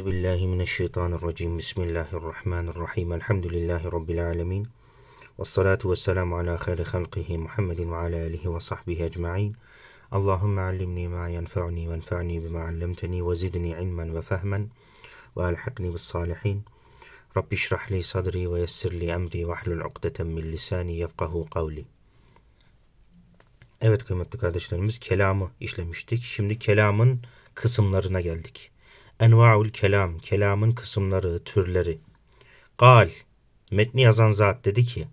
أعوذ بالله من الشيطان الرجيم. بسم الله الرحمن الرحيم. الحمد لله رب العالمين. والصلاة والسلام على خير خلقه محمد وعلى آله وصحبه أجمعين. اللهم علمني ما ينفعني وانفعني بما علمتني وزدني علما وفهما وألحقني بالصالحين. رب اشرح لي صدري ويسر لي أمري واحلل عقدة من لساني يفقه قولي. Evet kıymetli kardeşlerimiz kelamı işlemiştik. Şimdi kelamın kısımlarına geldik. Enva'ul kelam, kelamın kısımları, türleri. Gal, metni yazan zat dedi ki,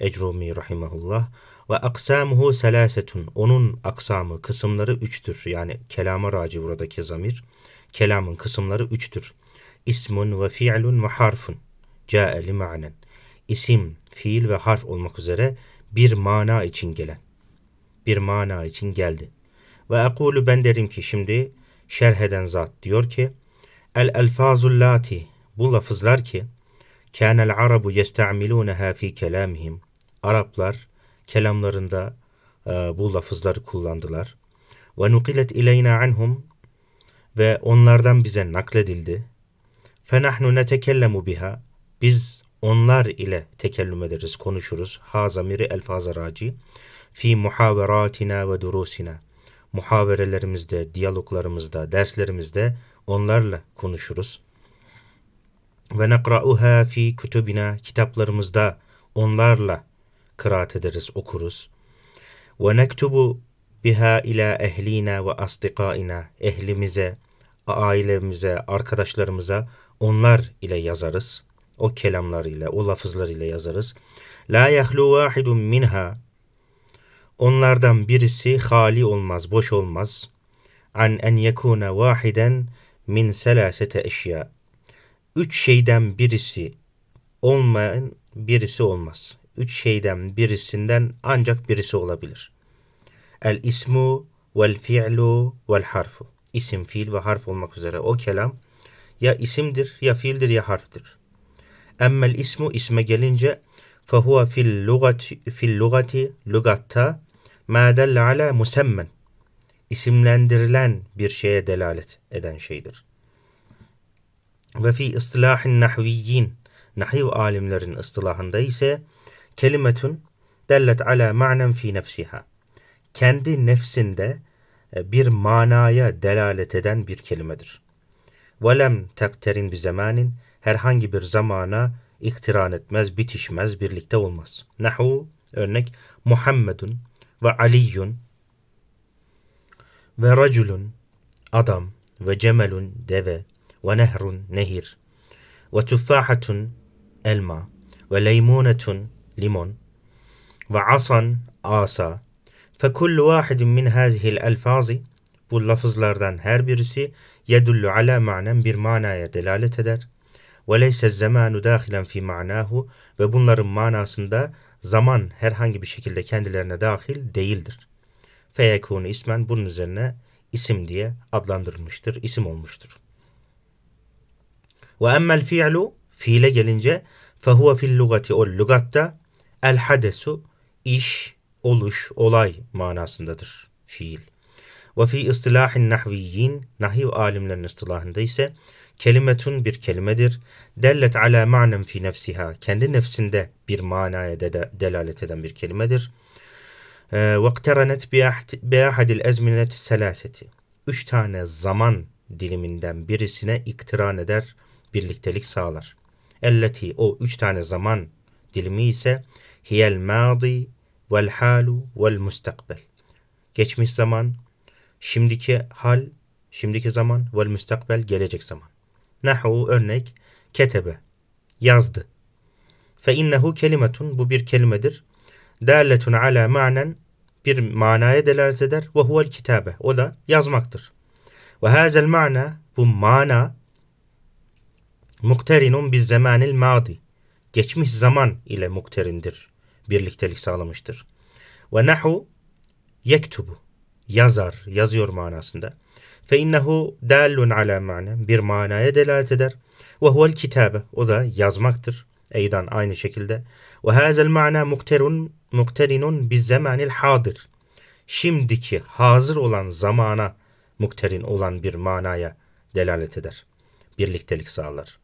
Ecrumi rahimahullah, ve aksamuhu selasetun, onun aksamı, kısımları üçtür. Yani kelama raci buradaki zamir. Kelamın kısımları üçtür. İsmun ve fi'lun ve harfun. Câ'e li. İsim, fiil ve harf olmak üzere bir mana için gelen. Bir mana için geldi. Ve ekulu ben derim ki şimdi şerh eden zat diyor ki El elfazul lati bu lafızlar ki kânel arabu yesta'miluneha fi kelamihim Araplar kelamlarında e, bu lafızları kullandılar. Ve nukilet ileyna anhum ve onlardan bize nakledildi. Fenahnu netekellemu biha biz onlar ile tekellüm ederiz, konuşuruz. Ha zamiri elfaz raci fi muhaveratina ve durusina muhaverelerimizde, diyaloglarımızda, derslerimizde onlarla konuşuruz. Ve nekra'uha fi kutubina kitaplarımızda onlarla kıraat ederiz, okuruz. Ve nektubu biha ila ehlina ve asdikaina ehlimize, ailemize, arkadaşlarımıza onlar ile yazarız. O kelamlar ile, o lafızlar ile yazarız. La yahlu vahidun minha Onlardan birisi hali olmaz, boş olmaz. An en yekuna vahiden min selasete eşya. Üç şeyden birisi olmayan birisi olmaz. Üç şeyden birisinden ancak birisi olabilir. El ismu vel fi'lu vel harfu. İsim, fiil ve harf olmak üzere o kelam ya isimdir, ya fiildir, ya harftir. Emmel ismu isme gelince fehuve fil lugati fil lugati lugatta ma delle ala musemmen isimlendirilen bir şeye delalet eden şeydir. Ve fi istilahin nahviyyin nahiv alimlerin ıstılahında ise kelimetun dellet ala ma'nen fi nefsiha kendi nefsinde e, bir manaya delalet eden bir kelimedir. Velem tekterin bir zamanin herhangi bir zamana iktiran etmez, bitişmez, birlikte olmaz. Nahu örnek Muhammedun ve Aliyyun ve raculun adam ve cemelun deve ve nehrun nehir ve tuffahatun elma ve leymunetun limon ve asan asa fe kullu vahidin min hazihil elfazi bu lafızlardan her birisi yedullu ala manen bir manaya delalet eder ve leyse zamanu dahilen fi manahu ve bunların manasında zaman herhangi bir şekilde kendilerine dahil değildir. Feyekûnü ismen bunun üzerine isim diye adlandırılmıştır, isim olmuştur. Ve emmel fi'lu fiile gelince fehuve fil lugati o lugatta el hadesu iş, oluş, olay manasındadır fiil. Ve fi istilahin nahviyyin nahiv alimlerin istilahında ise Kelimetun bir kelimedir. Dellet ala ma'nen fi nefsiha. Kendi nefsinde bir manaya de delalet eden bir kelimedir. Ee, ve ikterenet bi ahadil ezmineti selaseti. Üç tane zaman diliminden birisine iktiran eder, birliktelik sağlar. Elleti o üç tane zaman dilimi ise hiyel madi vel halu vel mustakbel. Geçmiş zaman, şimdiki hal, şimdiki zaman vel müstakbel gelecek zaman. Nahu örnek ketebe yazdı. Fe innehu kelimetun bu bir kelimedir. Dalletun ala manen bir manaya delalet eder ve huvel kitabe o da yazmaktır. Ve hazel mana bu mana mukterinun biz zamanil madi geçmiş zaman ile mukterindir. Birliktelik sağlamıştır. Ve nahu yektubu yazar, yazıyor manasında. Fe innehu dallun ala mana bir manaya delalet eder. Ve huvel kitabe o da yazmaktır. Eydan aynı şekilde. Ve hazel mana mukterun mukterinun biz zamanil hadir. Şimdiki hazır olan zamana mukterin olan bir manaya delalet eder. birliktelik sağlar.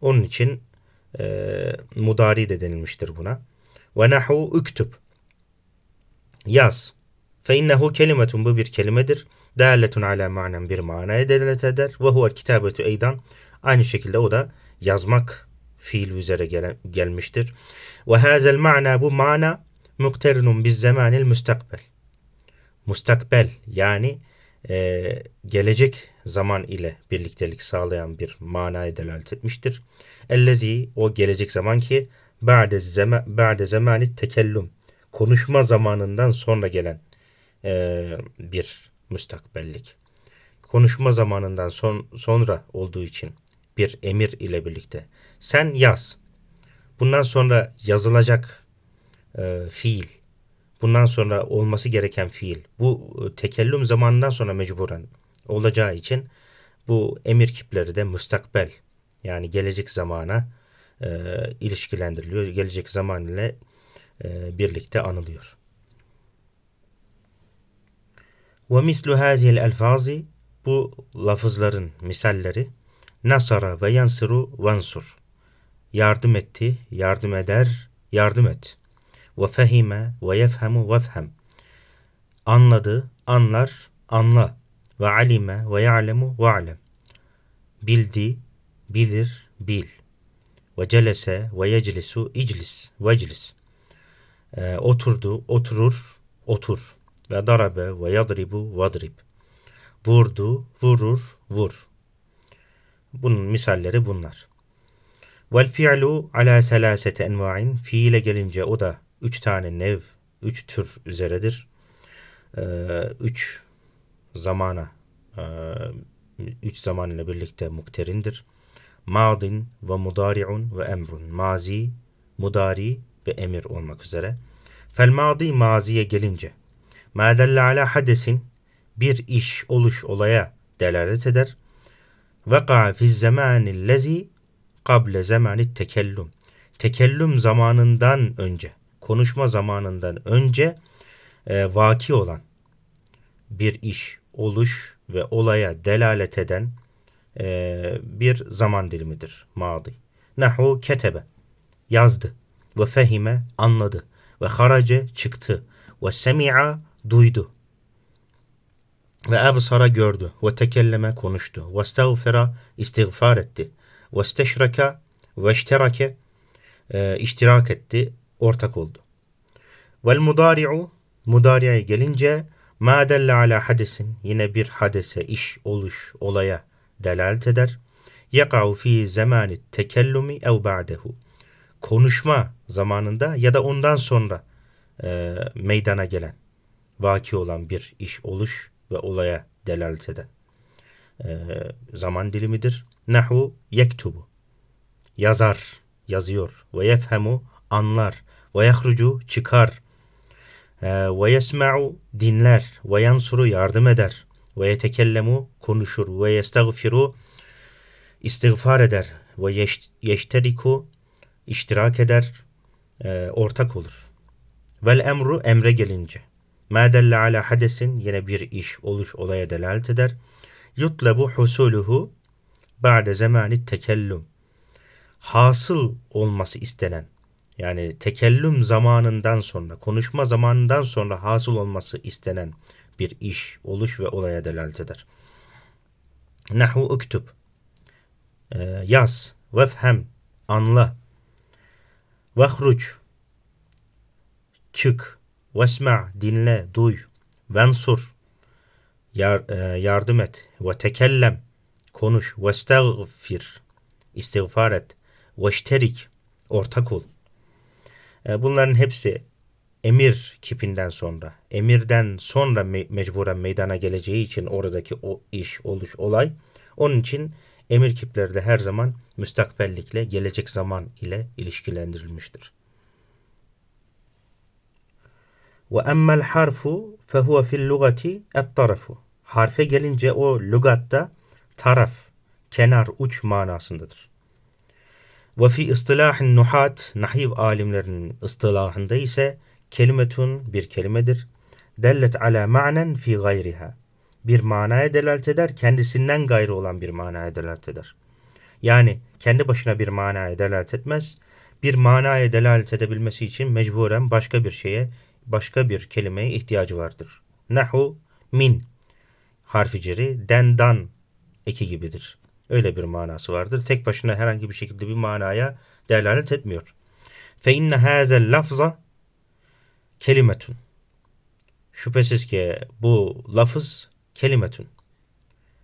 Onun için e, mudari de denilmiştir buna. Ve nahu üktüb. Yaz. Fe innehu kelimetun bu bir kelimedir. Dâletun ala manen bir manaya delalet eder. Ve huvel kitabetu eydan. Aynı şekilde o da yazmak fiil üzere gel gelmiştir. Ve hazel ma'na bu mana mukterinun biz zamanil müstakbel. Mustakbel yani e, gelecek zaman ile birliktelik sağlayan bir manaya delalet etmiştir. Ellezi o gelecek zaman ki ba'de zaman ba'de zamani tekellüm konuşma zamanından sonra gelen e, bir müstakbellik. Konuşma zamanından son, sonra olduğu için bir emir ile birlikte. Sen yaz. Bundan sonra yazılacak e, fiil. Bundan sonra olması gereken fiil. Bu e, tekellüm zamanından sonra mecburen olacağı için bu emir kipleri de müstakbel yani gelecek zamana e, ilişkilendiriliyor. Gelecek zaman ile e, birlikte anılıyor. Ve mislu hazihil elfazi bu lafızların misalleri nasara ve yansuru vansur. Yardım etti, yardım eder, yardım et. Ve fehime ve yefhemu vefhem. Anladı, anlar, anla. Ve alime ve ya'lemu ve alem. Bildi, bilir, bil. Ve celese ve yeclisu iclis, veclis. E, oturdu, oturur, otur ve darabe ve yadribu vadrib vurdu, vurur, vur bunun misalleri bunlar. Vel fi'lu ala selasete enva'in. Fiile gelince o da üç tane nev, üç tür üzeredir. Ee, üç zamana, e, üç zaman ile birlikte mukterindir. Madin ve mudari'un ve emrun. Mazi, mudari ve emir olmak üzere. Fel madi maziye gelince. Ma delle hadesin bir iş, oluş, olaya delalet eder. Veka fi zamanillezi kable zamanit tekellüm. Tekellüm zamanından önce, konuşma zamanından önce e, vaki olan bir iş, oluş ve olaya delalet eden e, bir zaman dilimidir madi. Nahu ketebe yazdı ve fehime anladı ve harace çıktı ve semi'a duydu ve ebsara gördü ve tekelleme konuştu ve estağfira istiğfar etti ve isteşraka ve işterake e, iştirak etti, ortak oldu. Vel mudari'u mudari'ye gelince ma delle ala hadesin yine bir hadese, iş, oluş, olaya delalet eder. Yaka'u fi zamani tekellumi ev ba'dehu. Konuşma zamanında ya da ondan sonra e, meydana gelen, vaki olan bir iş, oluş ve olaya delalet eden e, zaman dilimidir. Nahu yektubu. Yazar, yazıyor. Ve yefhemu, anlar. Ve yahrucu, çıkar. E, ve yesma'u, dinler. Ve yansuru, yardım eder. Ve yetekellemu, konuşur. Ve yestagfiru, istiğfar eder. Ve yeşteriku, iştirak eder. E, ortak olur. Vel emru, emre gelince. Ma delle ala hadesin, yine bir iş, oluş, olaya delalet eder. Yutlebu husuluhu ba'de zamani tekellüm. Hasıl olması istenen yani tekellüm zamanından sonra, konuşma zamanından sonra hasıl olması istenen bir iş, oluş ve olaya delalet eder. Nahu uktub. Ee, yaz. Vefhem. Anla. Vehruc. Çık. Vesma. Dinle. Duy. Vensur. Yar, e, yardım et. Ve tekellem konuş. Vestagfir. İstiğfar et. Veşterik. Ortak ol. E, bunların hepsi emir kipinden sonra, emirden sonra me mecburen meydana geleceği için oradaki o iş, oluş, olay. Onun için emir kipleri de her zaman müstakbellikle, gelecek zaman ile ilişkilendirilmiştir. Ve emmel harfu fehuve fil lugati et tarafu. Harfe gelince o lugatta taraf, kenar, uç manasındadır. Ve fi istilahin nuhat, nahiv alimlerinin istilahında ise kelimetun bir kelimedir. Dellet ala ma'nen fi gayriha. bir manaya delalet eder, kendisinden gayrı olan bir manaya delalet eder. Yani kendi başına bir manaya delalet etmez. Bir manaya delalet edebilmesi için mecburen başka bir şeye, başka bir kelimeye ihtiyacı vardır. Nahu min harfi ceri dendan eki gibidir. Öyle bir manası vardır. Tek başına herhangi bir şekilde bir manaya delalet etmiyor. Fe inne hazel lafza kelimetun. Şüphesiz ki bu lafız kelimetun.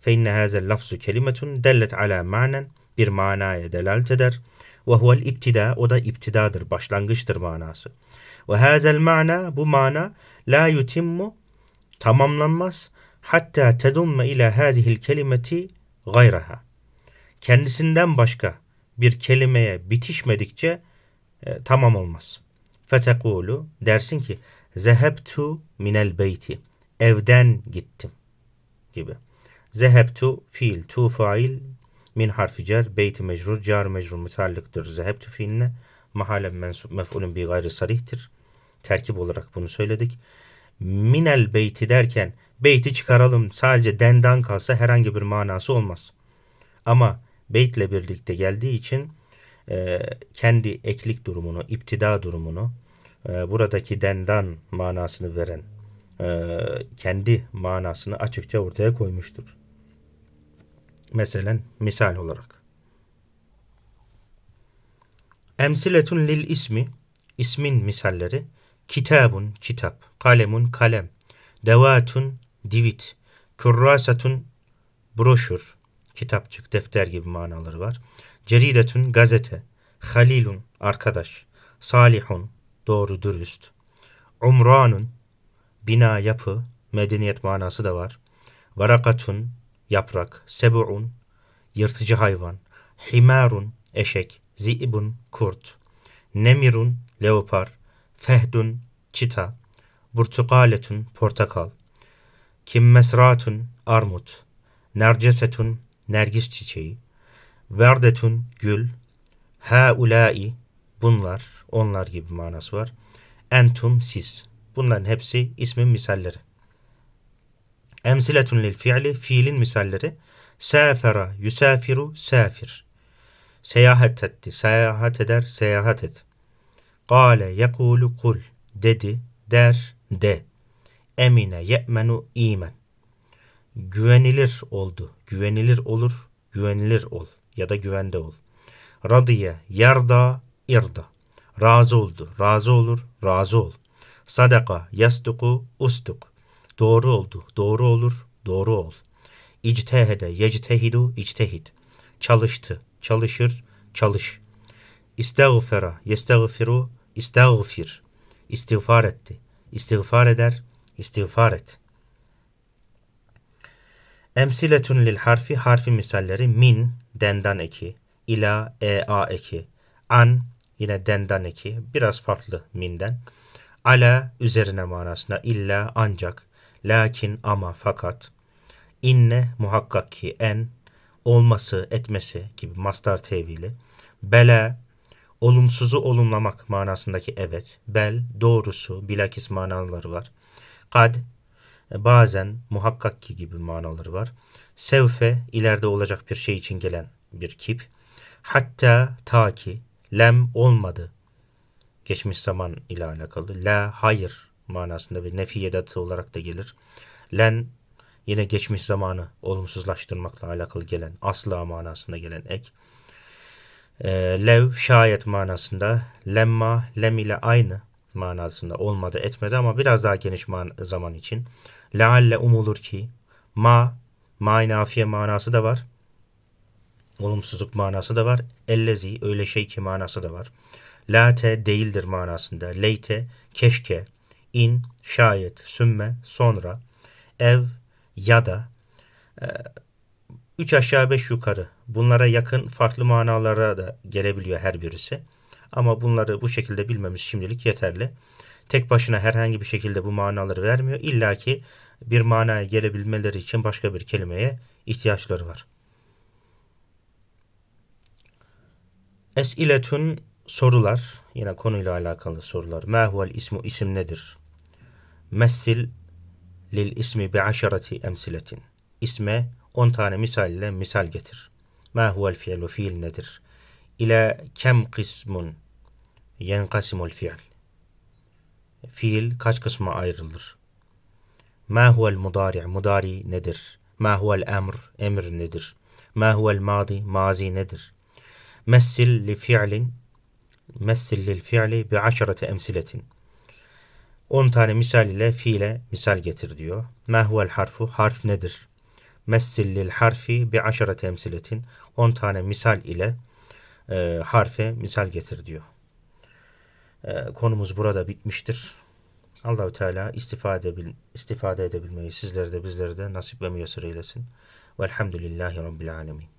Fe inne hazel lafzu kelimetun dellet ala manen bir manaya delalet eder. Ve huvel iptida o da iptidadır, başlangıçtır manası. Ve hazel mana bu mana la yutimmu tamamlanmaz hatta tedumme ila hadihil kelimeti gayraha. Kendisinden başka bir kelimeye bitişmedikçe e, tamam olmaz. Fetekulu dersin ki zehebtu minel beyti evden gittim gibi. Zehebtu fiil tu fail min harfi cer beyti mecrur car mecrur müteallıktır. Zehebtu fiiline mahalen mensup mef'ulün bi gayri sarihtir. Terkip olarak bunu söyledik. Minel beyti derken beyti çıkaralım sadece dendan kalsa herhangi bir manası olmaz. Ama beytle birlikte geldiği için e, kendi eklik durumunu, iptida durumunu, e, buradaki dendan manasını veren e, kendi manasını açıkça ortaya koymuştur. Mesela misal olarak. Emsiletun lil ismi ismin misalleri kitabun kitap, kalemun kalem, devatun divit, kurrasatun broşür, kitapçık, defter gibi manaları var. Ceridetun gazete, halilun arkadaş, salihun doğru dürüst, umranun bina yapı, medeniyet manası da var. Varakatun yaprak, sebu'un yırtıcı hayvan, himarun eşek, zi'bun kurt, nemirun leopar, fehdun çita, burtukaletun portakal, kimmesratun armut, nercesetun nergis çiçeği, verdetun gül, haulai bunlar, onlar gibi manası var. Entum siz. Bunların hepsi ismin misalleri. Emsiletun lil fiili fiilin misalleri. Safera, yusafiru, safir. Seyahat etti, seyahat eder, seyahat et. Kale, yekulu, kul. Dedi, der, de. Emine, ye'menu, imen. Güvenilir oldu, güvenilir olur, güvenilir ol ya da güvende ol. Radiye, yarda, irda. Razı oldu, razı olur, razı ol. Sadaka, yastuku, ustuk. Doğru oldu, doğru olur, doğru ol. İctehede, yectehidu, içtehid. Çalıştı, çalışır, çalış. İstağfera, yestağfiru, istağfir. İstiğfar etti, istiğfar eder, istiğfar et. Emsiletun lil harfi, harfi misalleri min, dendan eki, ila, e, a eki, an, yine dendan eki, biraz farklı minden. Ala, üzerine manasına, illa, ancak, lakin, ama, fakat, inne, muhakkak ki, en, olması, etmesi gibi mastar tevili, bela, olumsuzu olumlamak manasındaki evet, bel, doğrusu, bilakis manaları var. Kad, bazen muhakkak ki gibi manaları var. Sevfe, ileride olacak bir şey için gelen bir kip. Hatta, ta ki, lem olmadı, geçmiş zaman ile alakalı. La, hayır manasında ve nefi edatı olarak da gelir. Len, yine geçmiş zamanı olumsuzlaştırmakla alakalı gelen, asla manasında gelen ek. E, lev, şayet manasında. Lemma, lem ile aynı manasında olmadı etmedi ama biraz daha geniş zaman için. Lealle umulur ki. Ma, ma nafiye manası da var. Olumsuzluk manası da var. Ellezi, öyle şey ki manası da var. Late değildir manasında. Leyte, keşke. in, şayet, sümme, sonra. Ev, ya da. E, üç aşağı beş yukarı. Bunlara yakın farklı manalara da gelebiliyor her birisi. Ama bunları bu şekilde bilmemiz şimdilik yeterli. Tek başına herhangi bir şekilde bu manaları vermiyor. İlla ki bir manaya gelebilmeleri için başka bir kelimeye ihtiyaçları var. Esiletun sorular. Yine konuyla alakalı sorular. Ma huvel ismu isim nedir? Messil lil ismi bi aşarati emsiletin. İsme 10 tane misal ile misal getir. Ma huvel fi'lu fiil nedir? İle kem kısmun yenkasimul fi'l. Fiil kaç kısma ayrılır? Ma huvel mudari' mudari nedir? Ma huvel emr emir nedir? Ma huvel madi mazi nedir? Messil li fi'lin messil lil fi'li bi aşarati emsiletin. 10 tane misal ile fiile misal getir diyor. Ma huvel harfu harf nedir? Messil lil harfi bi aşarati emsiletin. 10 tane misal ile e, harfe misal getir diyor. E, konumuz burada bitmiştir. Allahü Teala istifade edebil, istifade edebilmeyi sizlere de bizlere de nasip ve müyesser eylesin. Velhamdülillahi Rabbil alemin.